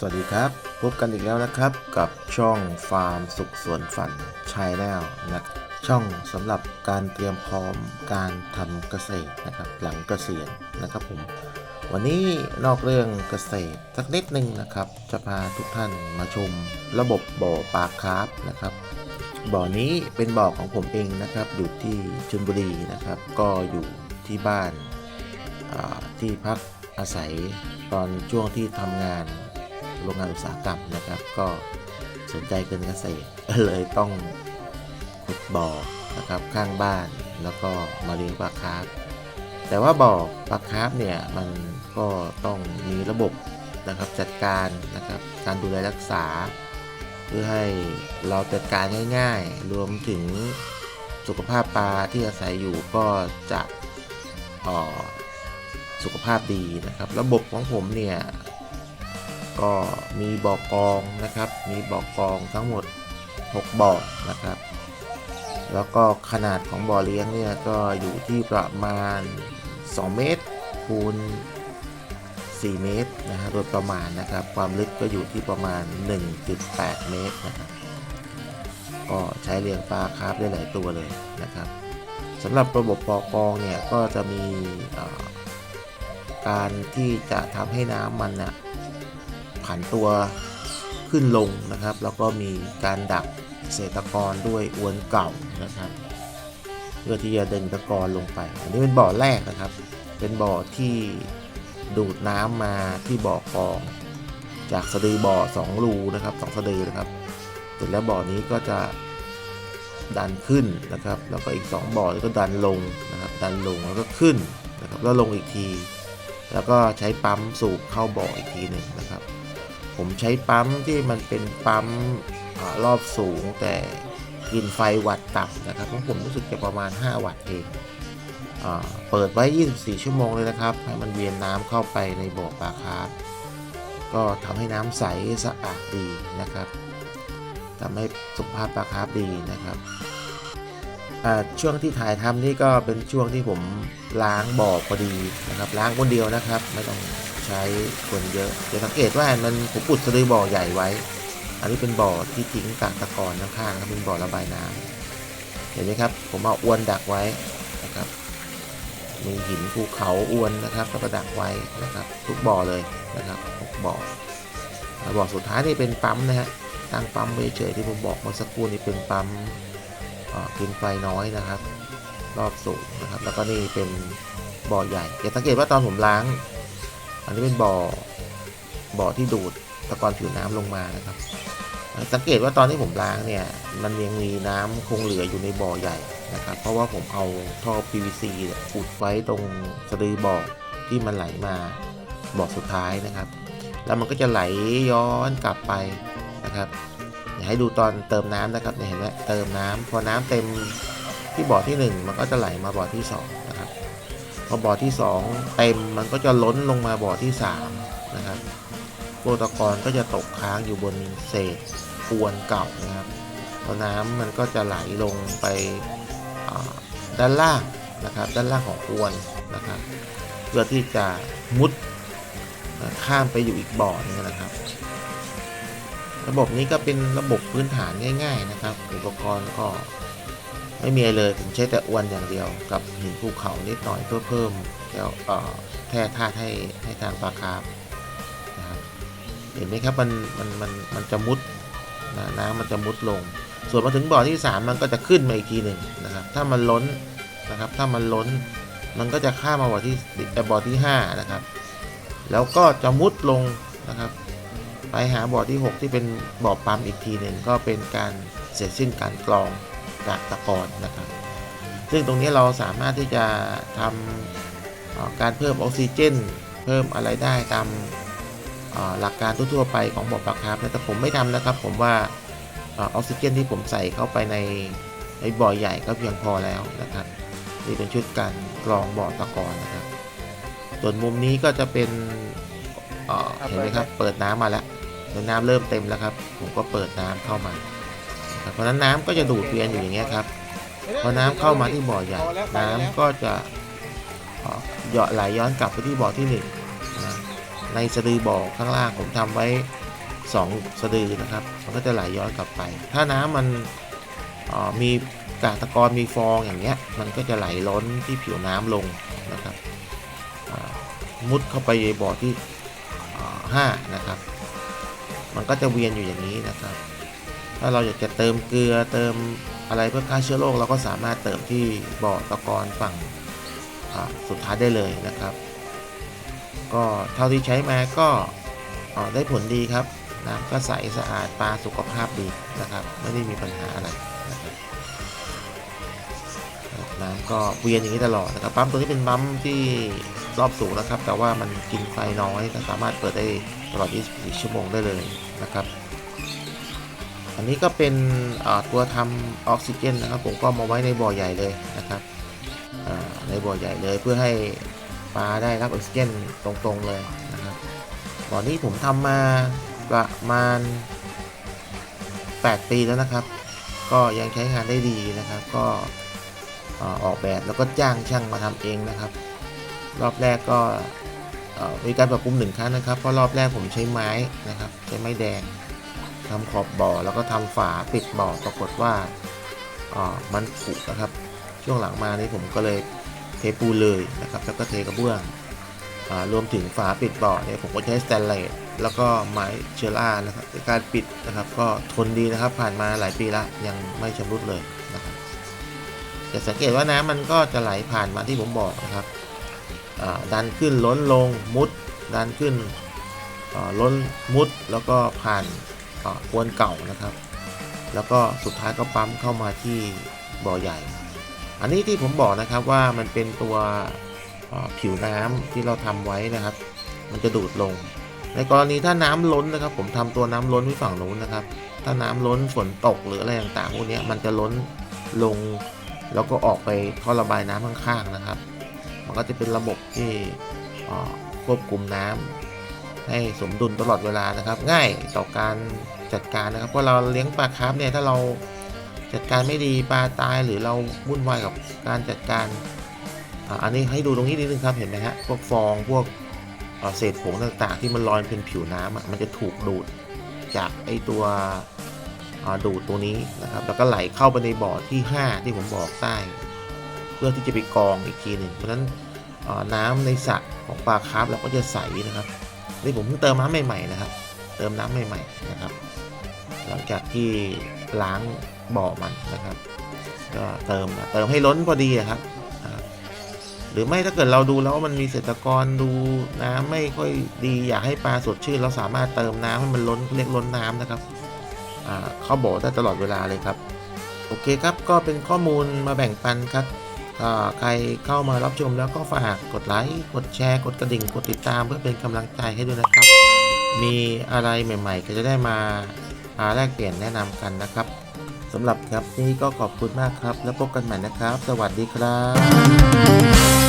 สวัสดีครับ พบกันอีกแล้วนะครับ กับช่องฟาร์มสุขสวนฝันชายแนลนะช่องสำหรับการเตรียมพร้อมการทำเกษตรนะครับ หลังเกษียณนะครับผม วันนี้นอกเรื่องเกษตรสักนิดหนึ่งนะครับ จะพาทุกท่านมาชมระบบบ่อปลาคาร์ฟนะครับบ่อนี้เป็นบ่อของผมเองนะครับ อยู่ที่ชลบุรีนะครับ ก็อยู่ที่บ้านที่พักอาศัยตอนช่วงที่ทำงาน โรงงานอุตสาหกรรมนะครับ ก็สนใจเกินเกษตรเลยต้องขุดบ่อนะครับข้างบ้านแล้วก็มาเลี้ยงปลาคาร์ฟแต่ว่าบ่อปลาคาร์ฟเนี่ยมันก็ต้องมีระบบนะครับจัดการนะครับการดูแลรักษา เพื่อให้เราจัดการง่ายๆ รวมถึงสุขภาพปลาที่อาศัยอยู่ก็จะออสุขภาพดีนะครับ ระบบของผมเนี่ย ก็มีบ่อกองนะครับ มีบ่อกองทั้งหมด 6บ่อนะครับ แล้วก็ขนาดของบ่อเลี้ยงเนี่ยก็อยู่ที่ประมาณ 2 เมตรคูณ4 เมตรนะฮะโดยประมาณนะครับ ความลึกก็อยู่ที่ประมาณ 1.8 เมตรนะครับก็ใช้เลี้ยงปลาคาร์ฟได้หลายตัวเลยนะครับสำหรับระบบปอกองเนี่ยก็จะมีการที่จะทำให้น้ำมันนะ ผันตัวขึ้นลงนะครับ แล้วก็มีการดักเกษตรกรด้วยอวนเก่านะครับเพื่อที่จะดึงตะกอนลงไป อันนี้เป็นบ่อแรกนะครับ เป็นบ่อที่ดูดน้ำมาที่บ่อกอง จากสะดือบ่อสองรูนะครับสองสะดือนะครับ เสร็จแล้วบ่อนี้ก็จะดันขึ้นนะครับ แล้วก็อีก 2บ่อก็ดันลงนะครับ ดันลงแล้วก็ขึ้นนะครับ แล้วลงอีกที แล้วก็ใช้ปั๊มสูบเข้าบ่ออีกทีหนึ่งนะครับ ผมใช้ปั๊มที่มันเป็นปั๊มอรอบสูง แต่กินไฟวัตต์ต่ำนะครับของผมรู้สึกจะประมาณ 5 วัตต์เองอเปิดไว้ 24 ชั่วโมงเลยนะครับ ให้มันเวียนน้ำเข้าไปในบ่อปลาคาร์ฟก็ทำให้น้ำใสสะอาดดีนะครับทำให้สุขภาพปลาคาร์ฟดีนะครับช่วงที่ถ่ายทำนี่ก็เป็นช่วงที่ผมล้างบ่อพอดีนะครับ ล้างคนเดียวนะครับ ไม่ต้อง ใช้คนเยอะจะสังเกตว่ามันผมปุดสะดือบ่อใหญ่ไว้ อันนี้เป็นบ่อที่ทิ้งกากตะกอนข้างๆครับเป็นบ่อระบายน้ำเห็นไหมครับ ผมเอาอวนดักไว้นะครับมีหินภูเขาอวนนะครับแล้วก็ดักไว้นะครับ ทุกบ่อเลยนะครับทุกบ่อบ่อสุดท้ายนี่เป็นปั๊มนะฮะตั้งปั๊มไว้เฉยที่ผมบอกเมื่อสักครู่นี่เป็นปั๊มอ่อกินไฟน้อยนะครับ รอบสูงนะครับ แล้วก็นี่เป็นบ่อใหญ่จะสังเกตว่าตอนผมล้าง อันนี้เป็นบ่อบ่อที่ดูดตะกอนผิวน้ำลงมานะครับ สังเกตว่าตอนที่ผมล้างเนี่ย มันยังมีน้ำคงเหลืออยู่ในบ่อใหญ่นะครับ เพราะว่าผมเอาท่อ PVC อุดไว้ตรงสะดือบ่อที่มันไหลมาบ่อสุดท้ายนะครับ แล้วมันก็จะไหลย้อนกลับไปนะครับอยากให้ดูตอนเติมน้ำนะครับเห็นไหมเติมน้ำพอน้ำเต็มที่บ่อที่ 1 มันก็จะไหลมาบ่อที่ 2 พอบ่อที่ 2 เต็มมันก็จะล้นลงมาบ่อที่ 3 นะครับโปรตะกอนก็จะตกค้างอยู่บนเศษอวนเก่านะครับพอน้ำมันก็จะไหลลงไปด้านล่างนะครับ ด้านล่างของอวนนะครับเพื่อที่จะมุดข้ามไปอยู่อีกบ่อนึงนะครับ ระบบนี้ก็เป็นระบบพื้นฐานง่าย ๆ นะครับ อุปกรณ์ก็ ไม่มีอะไรเลยผมใช้แต่อวนอย่างเดียว กับหินภูเขานิดหน่อยเพื่อเพิ่มแล้วแท่ธาตุให้ให้ทางปลาคาร์ฟนะครับเห็นไหมครับมันมันมันมันจะมุดนะน้ำมันจะมุดลง ส่วนมาถึงบ่อที่ 3 มันก็จะขึ้นมาอีกทีหนึ่งนะครับ ถ้ามันล้นนะครับ ถ้ามันล้นมันก็จะข้ามมาบ่อที่เอ่บ่อที่ 5 นะครับ แล้วก็จะมุดลงนะครับ ไปหาบ่อที่ 6 ที่เป็นบ่อปั๊มอีกทีหนึ่งก็เป็นการเสร็จสิ้นการกรอง จากตะกอนนะครับ ซึ่งตรงนี้เราสามารถที่จะทำเอ่อการเพิ่มออกซิเจน เพิ่มอะไรได้ตามอ่าหลักการทั่วๆไปของบ่อปลาคาร์ฟนะแต่ผมไม่ทำนะครับ ผมว่าอาออกซิเจนที่ผมใส่เข้าไปในในบ่อใหญ่ก็เพียงพอแล้วนะครับนี่เป็นชุดการกรองบ่อตะกอนนะครับ ส่วนมุมนี้ก็จะเป็นอ่าเห็นไหมครับ เปิดน้ำมาแล้วเดี๋ยวน้ำเริ่มเต็มแล้วครับ ผมก็เปิดน้ำเข้ามานะ ครับเพราะนั้นน้ำก็จะดูดเวียนอยู่อย่างเงี้ยครับพอน้ำเข้ามาที่บ่อใหญ่น้ำก็จะเหยาะไหลย้อนกลับไปที่บ่อที่หนึ่งในสะดือบ่อข้างล่างผมทำไว้สองสะดือนะครับ มันก็จะไหลย้อนกลับไป ถ้าน้ำมันมีกากตะกอนมีฟองอย่างเงี้ยมันก็จะไหลล้นที่ผิวน้ำลงนะครับมุดเข้าไปในบ่อที่อ่าห้านะครับ มันก็จะเวียนอยู่อย่างนี้นะครับ ถ้าเราอยากจะเติมเกลือเติมอะไรเพื่อฆ่าเชื้อโรคเราก็สามารถเติมที่บ่อตะกอนฝั่งสุดท้ายได้เลยนะครับ ก็เท่าที่ใช้มาก็ได้ผลดีครับ น้ำก็ใสสะอาดปลาสุขภาพดีนะครับ ไม่ได้มีปัญหาอะไรนะครับน้ำก็เวียนอย่างนี้ตลอดนะครับปั๊มตัวนี้เป็นปั๊มที่รอบสูงนะครับ แต่ว่ามันกินไฟน้อยสามารถเปิดได้ตลอด 24 ชั่วโมงได้เลยนะครับ อันนี้ก็เป็นตัวทำออกซิเจนนะครับผมก็มาไว้ในบ่อใหญ่เลยนะครับในบ่อใหญ่เลยเพื่อให้ปลาได้รับออกซิเจนตรงๆเลยนะครับบ่อนี้ผมทำมาประมาณ 8 ปีแล้วนะครับ ก็ยังใช้งานได้ดีนะครับ ก็ออกแบบแล้วก็จ้างช่างมาทำเองนะครับ รอบแรกก็มีการปรับปรุงหนึ่งครั้งนะครับเพราะรอบแรกผมใช้ไม้นะครับ ใช้ไม้แดง ทำขอบบ่อแล้วก็ทำฝาปิดบ่อปรากฏว่าอ่ามันผุนะครับ ช่วงหลังมานี้ผมก็เลยเทปูเลยนะครับ แล้วก็เทกระเบื้องอารวมถึงฝาปิดบ่อเนี่ยผมก็ใช้สแตนเลสแล้วก็ไม้เชื้อรานะครับในการปิดนะครับ ก็ทนดีนะครับผ่านมาหลายปีละยังไม่ชำรุดเลยนะครับจะสังเกตว่าน้ำมันก็จะไหลผ่านมาที่ผมบอกนะครับดันขึ้นล้นลงมุด ดันขึ้นล้นมุดแล้วก็ผ่าน กวนเก่านะครับ แล้วก็สุดท้ายก็ปั๊มเข้ามาที่บ่อใหญ่ อันนี้ที่ผมบอกนะครับว่ามันเป็นตัวผิวน้ำที่เราทำไว้นะครับ มันจะดูดลง ในกรณีถ้าน้ำล้นนะครับ ผมทำตัวน้ำล้นไว้ฝั่งนู้นนะครับ ถ้าน้ำล้นฝนตกหรืออะไรต่างๆพวกเนี้ยมันจะล้นลง แล้วก็ออกไปท่อระบายน้ำข้างๆนะครับ มันก็จะเป็นระบบที่ควบคุมน้ำให้สมดุลตลอดเวลานะครับ ง่ายต่อการ จัดการนะครับเพราะเราเลี้ยงปลาคาร์ฟเนี่ยถ้าเราจัดการไม่ดีปลาตายหรือเราวุ่นวายกับการจัดการอันนี้ให้ดูตรงนี้นิดนึงครับเห็นไหมฮะพวกฟองพวกเศษผงต่างๆ ที่มันลอยเป็นผิวน้ำมันจะถูกดูดจากไอตัวดูดตัวนี้นะครับ แล้วก็ไหลเข้าไปในบ่อที่ 5 ที่ผมบอกใต้ เพื่อที่จะไปกรองอีกทีหนึ่งเพราะฉะนั้นน้ำในสระของปลาคาร์ฟเราก็จะใสนะครับนี่ผมเพิ่งเติมน้ำใหม่ๆนะครับ เติมน้ำใหม่ ๆ นะครับ หลังจากที่ล้างบ่อมันนะครับ ก็เติมเติมให้ล้นพอดีครับ หรือไม่ถ้าเกิดเราดูแล้วว่ามันมีเศษตะกอนดูน้ำไม่ค่อยดีอยากให้ปลาสดชื่น เราสามารถเติมน้ำให้มันล้นเรียกล้นน้ำนะครับเข้าบ่อได้ตลอดเวลาเลยครับ โอเคครับก็เป็นข้อมูลมาแบ่งปันครับใครเข้ามารับชมแล้วก็ฝากกดไลค์กดแชร์ กดกระดิ่ง กดติดตามเพื่อเป็นกำลังใจให้ด้วยนะครับ มีอะไรใหม่ ๆ ก็จะได้มา หาแลกเปลี่ยนแนะนำกันนะครับสำหรับครับนี้ก็ขอบคุณมากครับ แล้วพบกันใหม่นะครับ สวัสดีครับ